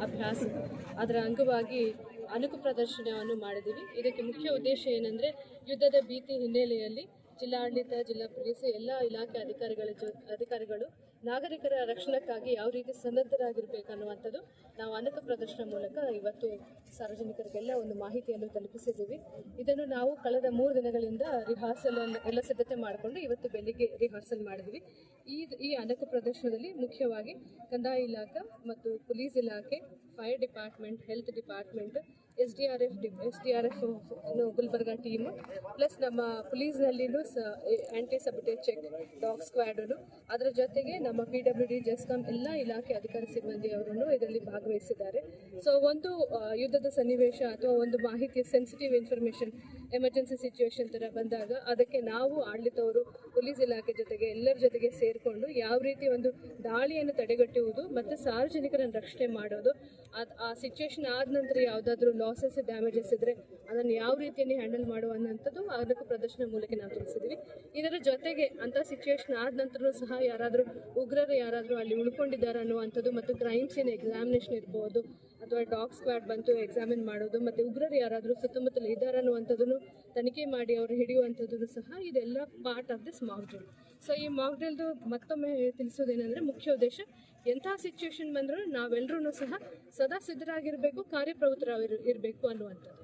ಅಭ್ಯಾಸ. ಅದರ ಅಂಗವಾಗಿ ಅಣುಕು ಪ್ರದರ್ಶನವನ್ನು ಮಾಡಿದ್ದೀವಿ. ಇದಕ್ಕೆ ಮುಖ್ಯ ಉದ್ದೇಶ ಏನಂದರೆ ಯುದ್ಧದ ಭೀತಿ ಹಿನ್ನೆಲೆಯಲ್ಲಿ ಜಿಲ್ಲಾಡಳಿತ, ಜಿಲ್ಲಾ ಪೊಲೀಸ್, ಎಲ್ಲ ಇಲಾಖೆ ಅಧಿಕಾರಿಗಳ ಜೊ, ಅಧಿಕಾರಿಗಳು ನಾಗರಿಕರ ರಕ್ಷಣಕ್ಕಾಗಿ ಯಾವ ರೀತಿ ಸನ್ನದ್ಧರಾಗಿರ್ಬೇಕು ಅನ್ನುವಂಥದ್ದು ನಾವು ಅನೇಕ ಪ್ರದರ್ಶನ ಮೂಲಕ ಇವತ್ತು ಸಾರ್ವಜನಿಕರಿಗೆಲ್ಲ ಒಂದು ಮಾಹಿತಿಯನ್ನು ತಲುಪಿಸಿದ್ದೀವಿ. ಇದನ್ನು ನಾವು ಕಳೆದ ಮೂರು ದಿನಗಳಿಂದ ರಿಹಾರ್ಸಲ್ ಎಲ್ಲ ಸಿದ್ಧತೆ ಮಾಡಿಕೊಂಡು ಇವತ್ತು ಬೆಳಿಗ್ಗೆ ರಿಹಾರ್ಸಲ್ ಮಾಡಿದ್ವಿ ಈ ಈ ಅನೇಕ ಪ್ರದರ್ಶನದಲ್ಲಿ ಮುಖ್ಯವಾಗಿ ಕಂದಾಯ ಇಲಾಖೆ ಮತ್ತು ಪೊಲೀಸ್ ಇಲಾಖೆ fire department health department S D R F S D R F Gulbarga team plus ನಮ್ಮ ಪೊಲೀಸ್ನಲ್ಲಿನೂ ಸ ಆ್ಯಂಟಿ ಸಬಿಟೇಟ್ ಚೆಕ್ ಡಾಗ್ ಸ್ಕ್ವಾಡನು ಅದರ ಜೊತೆಗೆ ನಮ್ಮ ಪಿ ಡಬ್ಲ್ಯೂ ಡಿ ಜೆಸ್ಕಾಂ ಎಲ್ಲ ಇಲಾಖೆ ಅಧಿಕಾರಿ ಸಿಬ್ಬಂದಿ ಅವರನ್ನು ಇದರಲ್ಲಿ ಭಾಗವಹಿಸಿದ್ದಾರೆ. ಸೊ ಒಂದು ಯುದ್ಧದ ಸನ್ನಿವೇಶ ಅಥವಾ ಒಂದು ಮಾಹಿತಿ ಸೆನ್ಸಿಟಿವ್ ಇನ್ಫಾರ್ಮೇಷನ್ ಎಮರ್ಜೆನ್ಸಿ ಸಿಚುವೇಶನ್ ಥರ ಬಂದಾಗ ಅದಕ್ಕೆ ನಾವು ಆಡಳಿತವರು, ಪೊಲೀಸ್ ಇಲಾಖೆ ಜೊತೆಗೆ ಎಲ್ಲರ ಜೊತೆಗೆ ಸೇರಿಕೊಂಡು ಯಾವ ರೀತಿ ಒಂದು ದಾಳಿಯನ್ನು ತಡೆಗಟ್ಟುವುದು ಮತ್ತು ಸಾರ್ವಜನಿಕರನ್ನು ರಕ್ಷಣೆ ಮಾಡೋದು, ಅದು ಆ ಸಿಚುವೇಶನ್ ಆದ ನಂತರ ಯಾವುದಾದ್ರೂ ಲಾಸಸ್ ಡ್ಯಾಮೇಜಸ್ ಇದ್ದರೆ ಅದನ್ನು ಯಾವ ರೀತಿಯಲ್ಲಿ ಹ್ಯಾಂಡಲ್ ಮಾಡುವಂಥದ್ದು ಅದಕ್ಕೂ ಪ್ರದರ್ಶನ ಮೂಲಕ ನಾವು ತಿಳಿಸಿದ್ವಿ ಇದರ ಜೊತೆಗೆ ಅಂಥ ಸಿಚುವೇಶನ್ ಆದ ನಂತರನೂ ಸಹ ಯಾರಾದರೂ ಉಗ್ರರು ಯಾರಾದರೂ ಅಲ್ಲಿ ಉಳ್ಕೊಂಡಿದ್ದಾರೆ ಅನ್ನುವಂಥದ್ದು ಮತ್ತು ಕ್ರೈಮ್ ಸೀನ್ ಎಕ್ಸಾಮಿನೇಷನ್ ಇರ್ಬೋದು ಅಥವಾ ಡಾಗ್ ಸ್ಕ್ವಾಡ್ ಬಂತು ಎಕ್ಸಾಮಿನ್ ಮಾಡೋದು ಮತ್ತು ಉಗ್ರರು ಯಾರಾದರೂ ಸುತ್ತಮುತ್ತಲು ಇದ್ದಾರೆ ಅನ್ನುವಂಥದ್ದನ್ನು ತನಿಖೆ ಮಾಡಿ ಅವರು ಹಿಡಿಯುವಂಥದ್ದು ಸಹ ಇದೆಲ್ಲ part of this mock drill so ಈ ಮಾಕ್ ಡ್ರಿಲ್ದು ಮತ್ತೊಮ್ಮೆ ತಿಳಿಸೋದೇನೆಂದರೆ ಮುಖ್ಯ ಉದ್ದೇಶ ಎಂಥ ಸಿಚುವೇಶನ್ ಬಂದರೂ ನಾವೆಲ್ಲರೂ ಸಹ ಸದಾ ಸಿದ್ಧರಾಗಿರಬೇಕು ಕಾರ್ಯಪ್ರವೃತ್ತರಾಗಿರಬೇಕು ಅನ್ನುವಂಥದ್ದು.